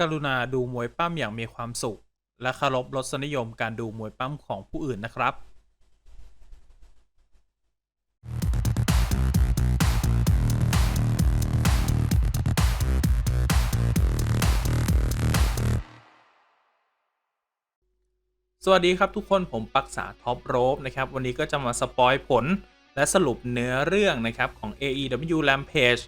กรุณาดูมวยปั้มอย่างมีความสุข และเคารพรสนิยมการดูมวยปั้มของผู้อื่นนะครับสวัสดีครับทุกคนผมปักษาท็อปโรบนะครับ วันนี้ก็จะมาสปอยผลและสรุปเนื้อเรื่องนะครับ ของ AEW Rampage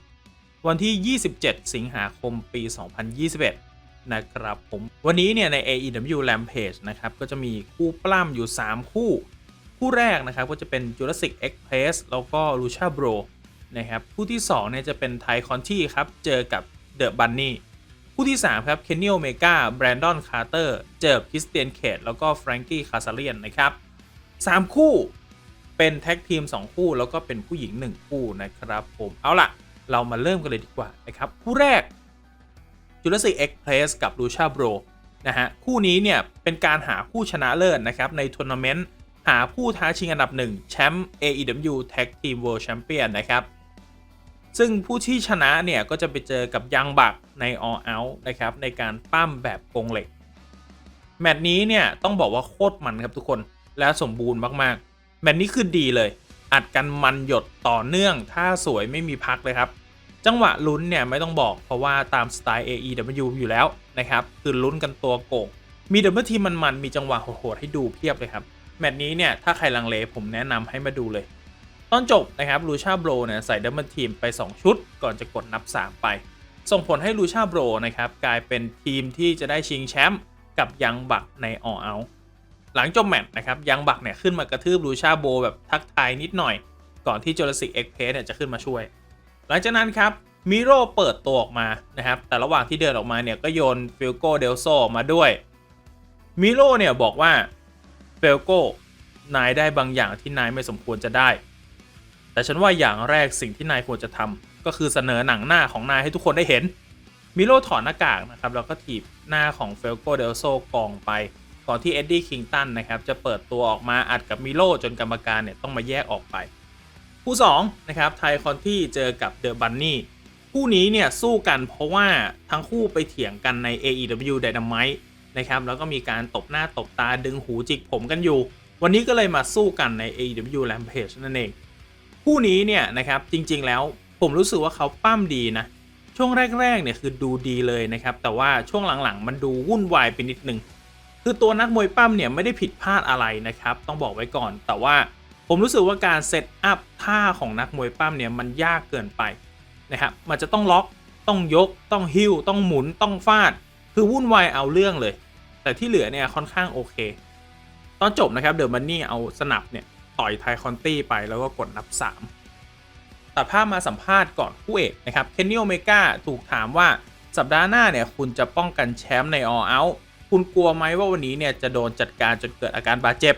วันที่ 27 สิงหาคมปี 2021 นะครับผมวันนี้เนี่ยใน AEW Rampage นะครับก็จะมีคู่ปล้ำอยู่ 3 คู่ คู่แรกนะครับก็จะเป็น Jurassic Express แล้วก็ Lucha Bro นะครับคู่ที่2เนี่ยจะเป็นไทคอนที่ครับเจอกับ The Bunny คู่ที่ 3 ครับ Kenny Omega Brandon Carter เจอคริสเตียนเคดแล้วก็ Frankie Kazarian นะครับ3คู่เป็นแท็กทีม 2 คู่แล้วก็เป็นผู้หญิง 1 คู่นะครับผมเอาล่ะ เรามาเริ่มกันเลยดีกว่านะครับคู่แรก Jurassic Express กับ Lucha Bro นะฮะคู่นี้เนี่ยเป็นการหาผู้ชนะเลิศนะครับในทัวร์นาเมนต์หาผู้ท้าชิงอันดับ1แชมป์ AEW Tag Team World Champion นะครับซึ่งผู้ที่ชนะเนี่ยก็จะไปเจอกับยังบักใน All Out นะครับในการปั้มแบบกรงเหล็ก แมตช์นี้เนี่ยต้องบอกว่าโคตรมันครับทุกคนและสมบูรณ์มากๆ แมตช์นี้คือดีเลย อัดกันมันหยดต่อเนื่องท่าสวยไม่มีพักเลยครับ จังหวะลุ้นเนี่ยไม่ต้องบอกเพราะว่าตามสไตล์ AEW อยู่แล้วนะครับคือลุ้นกันตัวโก่งมีดับเบิลทีมันมันมีจังหวะโหดๆให้ดูเพียบเลยครับแมตช์นี้เนี่ยถ้าใครลังเลผมแนะนำให้มาดูเลย ตอนจบนะครับลูชาโบรเนี่ยใส่ดับเบิลทีมไป 2 ชุด ก่อนจะกดนับ 3 ไป ส่งผลให้ลูชาโบรนะครับกลายเป็นทีมที่จะได้ชิงแชมป์กับยังบักในออเอาหลังจบแมตช์นะครับยังบักเนี่ยขึ้นมากระทืบลูชาโบแบบทักทายนิดหน่อย ก่อนที่จ u ร a สิกเอ็กเพสเนี่ยจะขึ้นมาช่วย ลังจากนั้นครับมิโร่เปิดตัวออกมานะครับ แต่ระหว่างที่เดินออกมาเนี่ยก็โยนเฟลโกเดลโซมาด้วยมิโร่เนี่ยบอกว่าเฟลโกนายได้บางอย่างที่นายไม่สมควรจะได้ แต่ฉันว่าอย่างแรกสิ่งที่นายควรจะทำก็คือเสนอหนังหน้าของนายให้ทุกคนได้เห็นมิโร่ถอดหน้ากากนะครับแล้วก็ถีบหน้าของเฟลโกเดลโซกองไปก่อนที่เอ็ดดี้คิงตันนะครับจะเปิดตัวออกมาอัดกับมิโร่จนกรรมการเนี่ยต้องมาแยกออกไป คู่2นะครับไทคอนที่เจอกับเดอะบันนี่คู่นี้เนี่ยสู้กันเพราะว่าทั้งคู่ไปเถียงกันใน AEW Dynamite นะครับแล้วก็มีการตบหน้าตบตาดึงหูจิกผมกันอยู่ วันนี้ก็เลยมาสู้กันใน AEW Rampage นั่นเอง คู่นี้เนี่ยนะครับจริงๆแล้วผมรู้สึกว่าเขาปั้มดีนะ ช่วงแรกๆเนี่ยคือดูดีเลยนะครับ แต่ว่าช่วงหลังๆ มันดูวุ่นวายไปนิดนึงคือตัวนักมวยปั้มเนี่ยไม่ได้ผิดพลาดอะไรนะครับ ต้องบอกไว้ก่อนแต่ว่า ผมรู้สึกว่าการเซตอัพท่าของนักมวยปั้มเนี่ยมันยากเกินไปนะครับมันจะต้องล็อกต้องยกต้องหิ้วต้องหมุนต้องฟาด คือวุ่นวายเอาเรื่องเลย แต่ที่เหลือเนี่ยค่อนข้างโอเค ตอนจบนะครับเดอะมันนี่เอาสนับเนี่ยต่อยไทคอนตี้ไปแล้วก็กดนับ 3 ตัดภาพมาสัมภาษณ์ก่อนคู่เอกนะครับเคนนี่โอเมกาถูกถามว่าสัปดาห์หน้าเนี่ยคุณจะป้องกันแชมป์ใน All Out คุณกลัวไหมว่าวันนี้เนี่ยจะโดนจัดการจนเกิดอาการบาดเจ็บ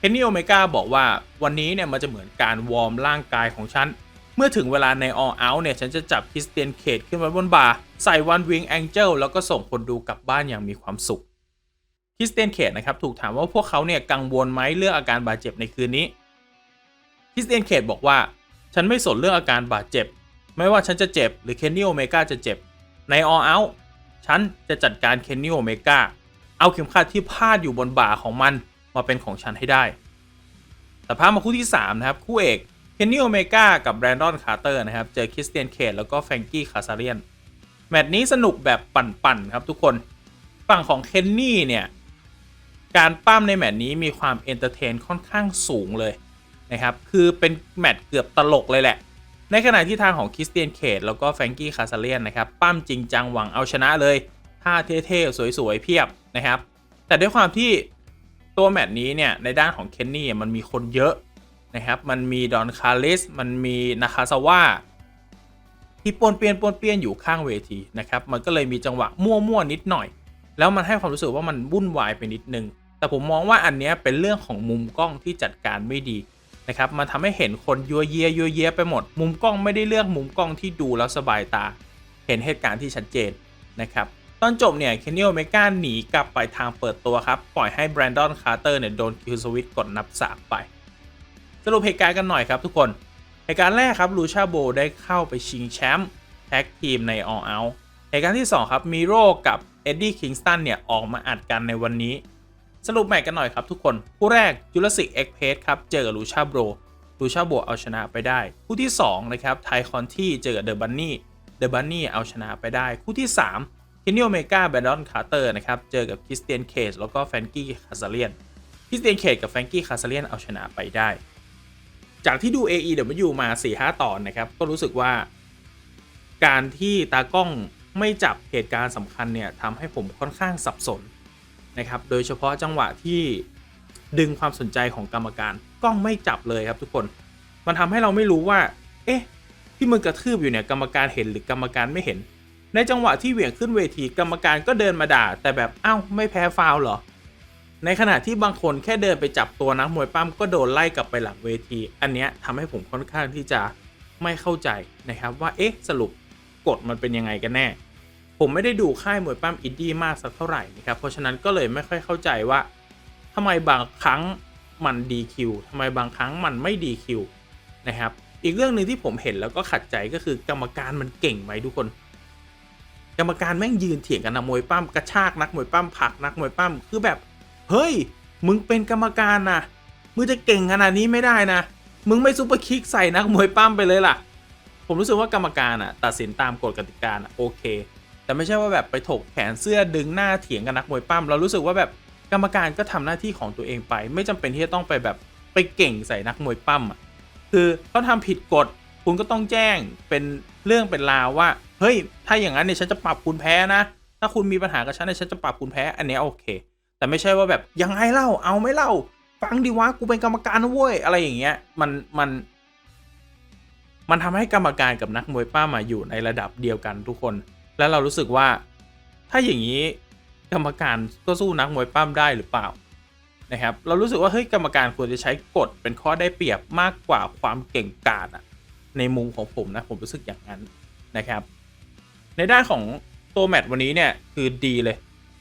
เคนนี่โอเมกาบอกว่าวันนี้เนี่ยมันจะเหมือนการวอร์มร่างกายของฉัน เมื่อถึงเวลาใน All Out เนี่ย ฉันจะจับคริสเตียนเคดขึ้นไว้บนบ่าใส่วันวิงแองเจิลแล้วก็ส่งคนดูกลับบ้านอย่างมีความสุขคริสเตียนเคดนะครับถูกถามว่าพวกเขาเนี่ยกังวลไหมเรื่องอาการบาดเจ็บในคืนนี้คริสเตียนเคดบอกว่า ฉันไม่สนเรื่องอาการบาดเจ็บ ไม่ว่าฉันจะเจ็บหรือเคนนี่โอเมกาจะเจ็บใน All Out ฉันจะจัดการเคนนี่โอเมกาเอาเข็มขัดที่พาดอยู่บนบ่าของมัน มาเป็นของฉันให้ได้ แต่พามาคู่ที่ 3 นะครับ คู่เอกเคนนี่โอเมก้ากับแบรนดอนคาร์เตอร์นะครับ เจอคริสเตียนเคดแล้วก็แฟรงกี้คาซาเรียน แมตช์นี้สนุกแบบปั่นๆครับทุกคน ฝั่งของเคนนี่เนี่ย การปั้มในแมตช์นี้มีความเอนเตอร์เทนค่อนข้างสูงเลยนะครับ คือเป็นแมตช์เกือบตลกเลยแหละ ในขณะที่ทางของคริสเตียนเคดแล้วก็แฟรงกี้คาซาเลียนนะครับปั้มจริงจังหวังเอาชนะเลยท่าเท่ๆสวยๆเพียบนะครับ แต่ด้วยความที่ ตัวแมตช์นี้เนี่ยในด้านของเคนนี่มันมีคนเยอะนะครับ มันมีดอนคาริส มันมีนาคาซาวะที่ปวนเปียนปวนเปียนอยู่ข้างเวทีนะครับ มันก็เลยมีจังหวะมั่วๆนิดหน่อย แล้วมันให้ความรู้สึกว่ามันวุ่นวายไปนิดนึง แต่ผมมองว่าอันนี้เป็นเรื่องของมุมกล้องที่จัดการไม่ดีนะครับ มันทำให้เห็นคนยัวเยียยัวเยียไปหมด มุมกล้องไม่ได้เลือกมุมกล้องที่ดูแล้วสบายตา เห็นเหตุการณ์ที่ชัดเจนนะครับ ตอนจบเนี่ยเคนนี่โอเมก้าหนีกลับไปทางเปิดตัวครับ ปล่อยให้แบรนดอนคาร์เตอร์เนี่ยโดนคิวสวิตกดนับ3ไป สรุปเหตุการณ์กันหน่อยครับทุกคน เหตุการณ์แรกครับลูชาโบได้เข้าไปชิงแชมป์แท็กทีมใน All Out เหตุการณ์ที่ 2 ครับมิโร่กับเอ็ดดี้คิงสตันเนี่ยออกมาอัดกันในวันนี้ สรุปใหม่กันหน่อยครับทุกคนคู่แรกจูเลสิกเอ็กเพสครับเจอกับลูชาโบรลูชาโบเอาชนะไปได้ คู่ที่2นะครับไทคอนที่เจอกับเดอะบันนี่เดอะบันนี่เอาชนะไปได้ คู่ที่ 3 คินนิโอเมกาแบดอนคาร์เตอร์นะครับ เจอกับคริสเตียนเคจแล้วก็แฟงกี้คาซาเลียนคริสเตียนเคจกับแฟงกี้คาซาเลียนเอาชนะไปได้ จากที่ดู AEW มา 4-5 ตอนนะครับ ก็รู้สึกว่า การที่ตากล้องไม่จับเหตุการณ์สำคัญเนี่ยทำให้ผมค่อนข้างสับสนนะครับ โดยเฉพาะจังหวะที่ดึงความสนใจของกรรมการกล้องไม่จับเลยครับทุกคน มันทำให้เราไม่รู้ว่า เอ๊ะ ที่มึงกระทืบอยู่เนี่ยกรรมการเห็นหรือกรรมการไม่เห็น ในจังหวะที่เหวี่ยงขึ้นเวทีกรรมการก็เดินมาด่า แต่แบบเอ้าไม่แพ้ฟาวเหรอ ในขณะที่บางคนแค่เดินไปจับตัวนักมวยปั้มก็โดนไล่กลับไปหลังเวที อันเนี้ยทำให้ผมค่อนข้างที่จะไม่เข้าใจนะครับว่าเอ๊ะสรุปกฎมันเป็นยังไงกันแน่ ผมไม่ได้ดูค่ายมวยปั้มอินดี้มากสักเท่าไหร่นะครับเพราะฉะนั้นก็เลยไม่ค่อยเข้าใจว่าทำไมบางครั้งมันดีคิวทำไมบางครั้งมันไม่ดีคิวนะครับอีกเรื่องหนึ่งที่ผมเห็นแล้วก็ขัดใจก็คือกรรมการมันเก่งไหมทุกคน กรรมการแม่งยืนเถียงกันนักมวยปั้มกระชากนักมวยปั้มผักนักมวยปั้มคือแบบ เฮ้ย มึงเป็นกรรมการนะมึงจะเก่งขนาดนี้ไม่ได้นะ มึงไม่ซุปเปอร์คิกใส่นักมวยปั้มไปเลยล่ะ ผมรู้สึกว่ากรรมการอะตัดสินตามกฎกติกาอะโอเค แต่ไม่ใช่ว่าแบบไปถกแขนเสื้อดึงหน้าเถียงกับนักมวยปั้มเรารู้สึกว่าแบบกรรมการก็ทำหน้าที่ของตัวเองไป ไม่จำเป็นที่จะต้องไปแบบไปเก่งใส่นักมวยปั้มอะคือเขาทำผิดกฎคุณก็ต้องแจ้งเป็นเรื่องเป็นราวว่า เฮ้ย ถ้าอย่างนั้นเนี่ยฉันจะปรับคุณแพ้นะ ถ้าคุณมีปัญหากับฉันเนี่ยฉันจะปรับคุณแพ้ อันเนี้ยโอเค แต่ไม่ใช่ว่าแบบยังไงเล่า เอาไม่เล่า ฟังดีวะ กูเป็นกรรมการนะเว้ย อะไรอย่างเงี้ย มัน มัน มันทำให้กรรมการกับนักมวยป้ามาอยู่ในระดับเดียวกันทุกคน แล้วเรารู้สึกว่า ถ้าอย่างนี้กรรมการก็สู้นักมวยปั้มได้หรือเปล่านะครับ เรารู้สึกว่าเฮ้ยกรรมการควรจะใช้กฎเป็นข้อได้เปรียบมากกว่าความเก่งกาจอะในมุมของผมนะผมรู้สึกอย่างนั้นนะครับ ในด้านของตัวแมตช์วันนี้เนี่ยคือดีเลย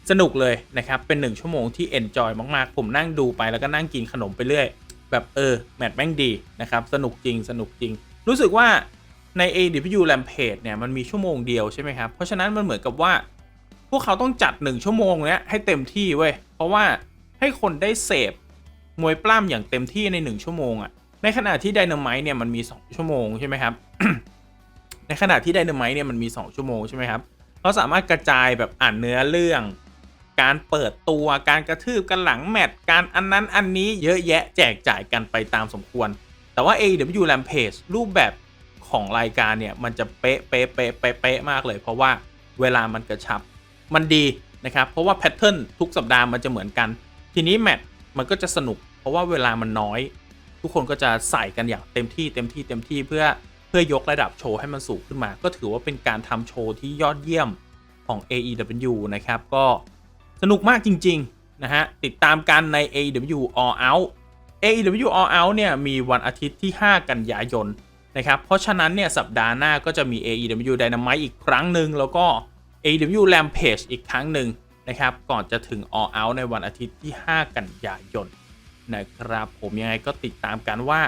สนุกเลยนะครับ เป็นหนึ่งชั่วโมงที่เอนจอยมากๆ ผมนั่งดูไปแล้วก็นั่งกินขนมไปเรื่อย แบบเออ แมตช์แม่งดีนะครับ สนุกจริงสนุกจริง รู้สึกว่าใน AW Rampage เนี่ยมันมีชั่วโมงเดียวใช่ไหมครับ เพราะฉะนั้นมันเหมือนกับว่า พวกเขาต้องจัด 1 ชั่วโมงเนี้ยให้เต็มที่เว้ยเพราะว่าให้คนได้เสพมวยปล้ำอย่างเต็มที่ใน 1 ชั่วโมงอะ่ะในขณะที่ไดนาไมต์เนี่ยมันมี 2 ชั่วโมงใช่ไหมครับ ในขณะที่ไดนาไมต์เนี่ยมันมี 2 ชั่วโมงใช่ไหมครับเราสามารถกระจายแบบอ่านเนื้อเรื่อง การเปิดตัวการกระทืบกันหลังแมตช์การอันนั้นอันนี้เยอะแยะแจกจ่ายกันไปตามสมควร แต่ว่า AW Rampage รูปแบบของรายการเนี่ยมันจะเป๊ะเป๊ะเป๊ะเป๊ะเป๊ะมากเลย เพราะว่าเวลามันกระชับมันดีนะครับเพราะว่าแพทเทิร์นทุกสัปดาห์มันจะเหมือนกัน ทีนี้แมตช์มันก็จะสนุก เพราะว่าเวลามันน้อย ทุกคนก็จะใส่กันอย่างเต็มที่เต็มที่เต็มที่เพื่อ เพื่อยกระดับโชว์ให้มันสูงขึ้นมา ก็ถือว่าเป็นการทำโชว์ที่ยอดเยี่ยมของ AEW นะครับ ก็สนุกมากจริง ๆ นะฮะ ติดตามกันใน AEW All Out AEW All Out เนี่ยมีวันอาทิตย์ที่ 5 กันยายนนะครับ เพราะฉะนั้นเนี่ยสัปดาห์หน้าก็จะมี AEW Dynamite อีกครั้งหนึ่งแล้วก็ AEW Rampage อีกครั้งหนึ่งนะครับ ก่อนจะถึง All Out ในวันอาทิตย์ที่ 5 กันยายนนะครับผมยังไงก็ติดตามกันว่า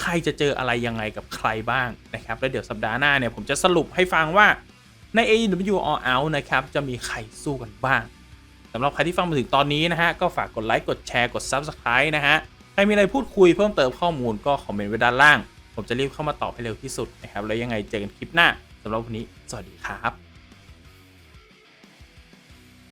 ใครจะเจออะไรยังไงกับใครบ้างนะครับ แล้วเดี๋ยวสัปดาห์หน้าเนี่ยผมจะสรุปให้ฟังว่าใน AEW All Out นะครับ จะมีใครสู้กันบ้างสำหรับใครที่ฟังมาถึงตอนนี้นะฮะ ก็ฝากกดไลค์กดแชร์กด Subscribe นะฮะ ใครมีอะไรพูดคุยเพิ่มเติมข้อมูลก็คอมเมนต์ไว้ด้านล่าง ผมจะรีบเข้ามาตอบให้เร็วที่สุดนะครับ แล้วยังไงเจอกันคลิปหน้าสำหรับวันนี้ สวัสดีครับ